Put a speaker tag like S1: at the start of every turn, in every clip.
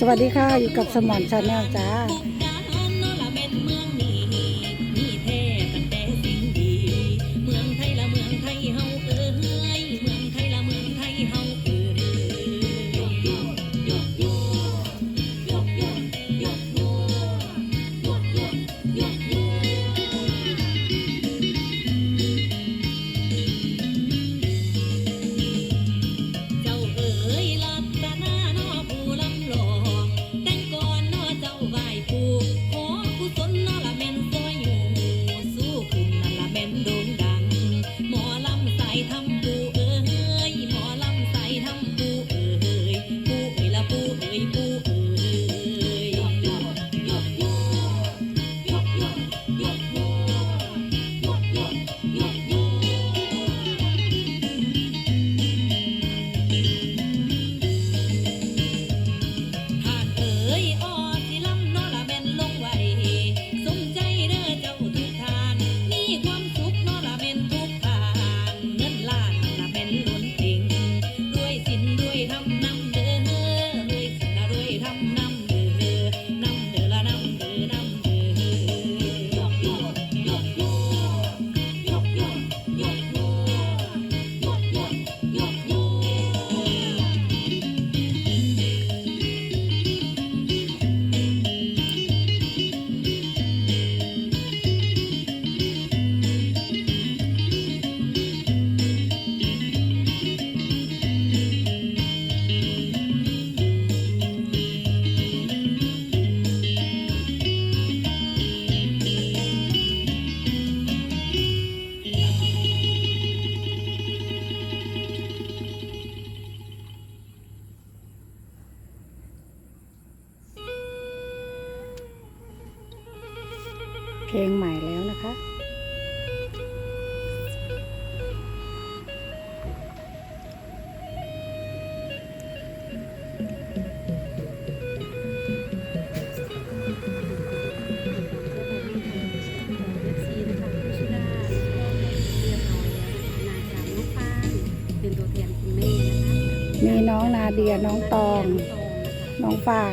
S1: สวัสดีค่ะ อยู่กับสมอนชาแนลจ้า
S2: เพ
S1: ลงใหม่แล้วนะคะ
S3: มี
S1: น้องนาเดียน้องตอง น้องฟาง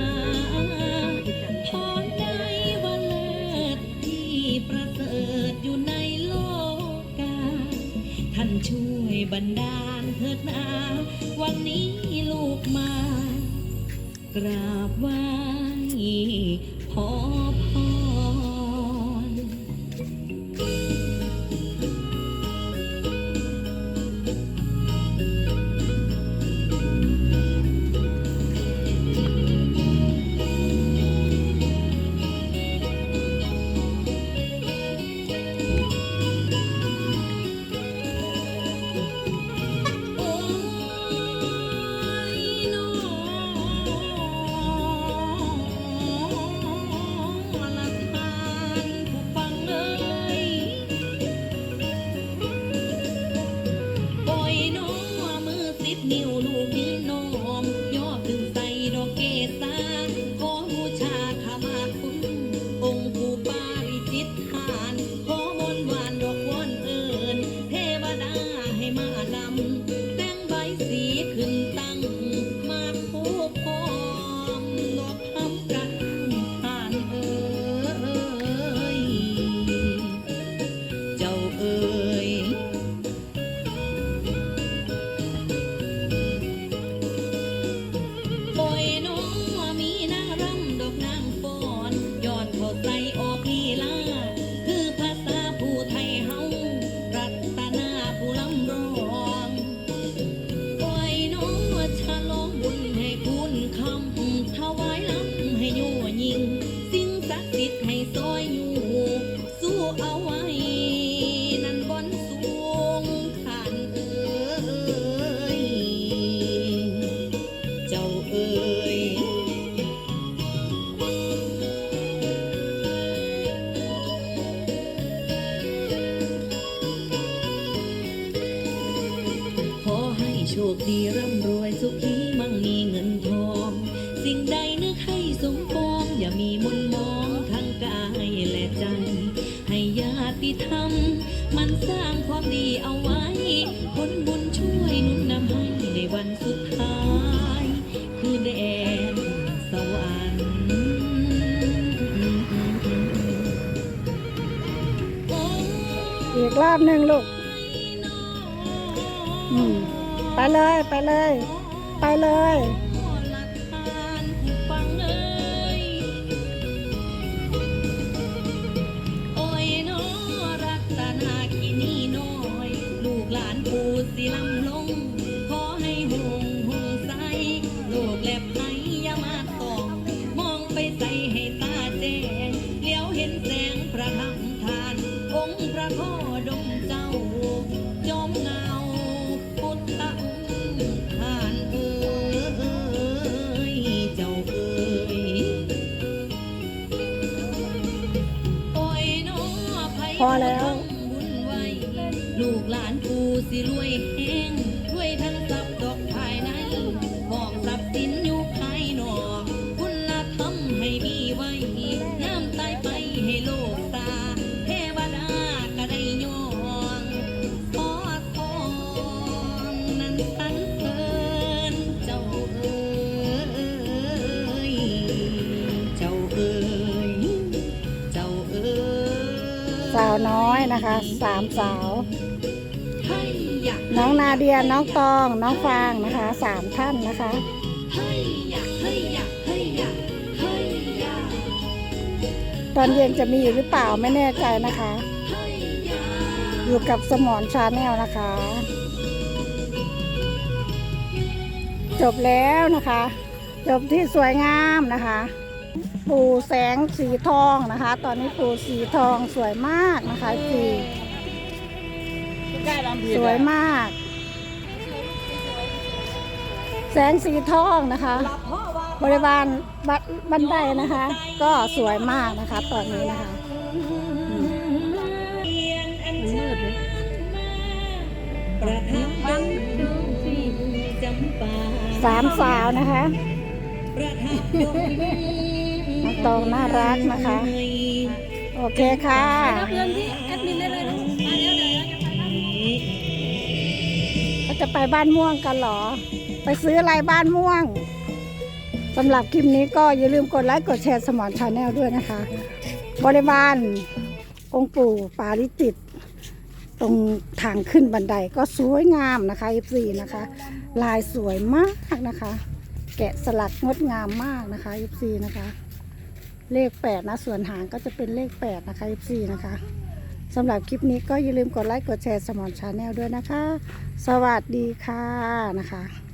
S1: บั
S2: นดาลเถิดนาวันนี้ลูกมากราบไหว โช
S1: คดีร่ำรวยสุขีมั่งมีเงินทอง สิ่งใดนึกให้สมปอง อย่ามีมุนมองทั้งกายและใจ ให้ญาติธรรม มันสร้างความดีเอาไว้ ผลบุญช่วยนุนนำให้ในวันสุดท้าย คือแดนสวรรค์โอ้
S2: อีกรอบหนึ่งลูก อืม ไปเลยไปเลย ไปเลย
S1: หลักฐานผู้ฟังเอ่ยโอ้ยน้อรักหลานปูสิลำลงขอ สิร
S2: ว
S1: ยแห้งรวยทั้งทรัพย์ดอกภายในมองทรัพย์สินอยู่ภายนอกคุณธรรมให้มีไว้น้ำตายไปให้โลกตาเทวดาก็ได้ยองขอทองนั้นสันเพินเจ้าเอ๋ยเจ้าเอ๋ยเจ้าเอ๋ย
S2: สาวน้อยนะคะสามสาว น้องนาเดียน้องตอง น้องฟางนะคะสามท่านนะคะตอนเย็นจะมีอยู่หรือเปล่าไม่แน่ใจนะคะ
S1: อยาก
S2: อยู่กับสมอนชาแนลนะคะ จบแล้วนะคะ จบที่สวยงามนะคะ ปูแสงสีทองนะคะ ตอนนี้ปูสีทองสวยมากนะคะสี สวยมาก แสงสีทองนะคะ บริวารบัดบันไดนะคะ ก็สวยมากนะคะ ตอนนี้นะคะ
S3: มืดเลย
S1: ประทับบังดวงสีจำปา
S2: สามสาวนะคะน้องตองน่ารักนะคะ โอเคค่ะ
S3: เรื่องที่แอดมินได้เลย จะไปบ้าน
S2: ม่วงกันหรอ ไปซื้ออะไรบ้านม่วงสำหรับคลิปนี้ก็อย่าลืมกดไลค์กดแชร์สมอนชาแนลด้วยนะคะ บริวารองค์ปู่ปาริจิต ตรงทางขึ้นบันไดก็สวยงามนะคะ F4 นะคะ ลายสวยมากนะคะ แกะสลักงดงามมากนะคะ F4 นะคะ เลข8นะส่วนหางก็จะเป็นเลข8นะคะ F4 นะคะ สำหรับคลิปนี้ก็อย่าลืมกดไลค์กดแชร์สมอนชาแนลด้วยนะคะ สวัสดีค่ะนะคะ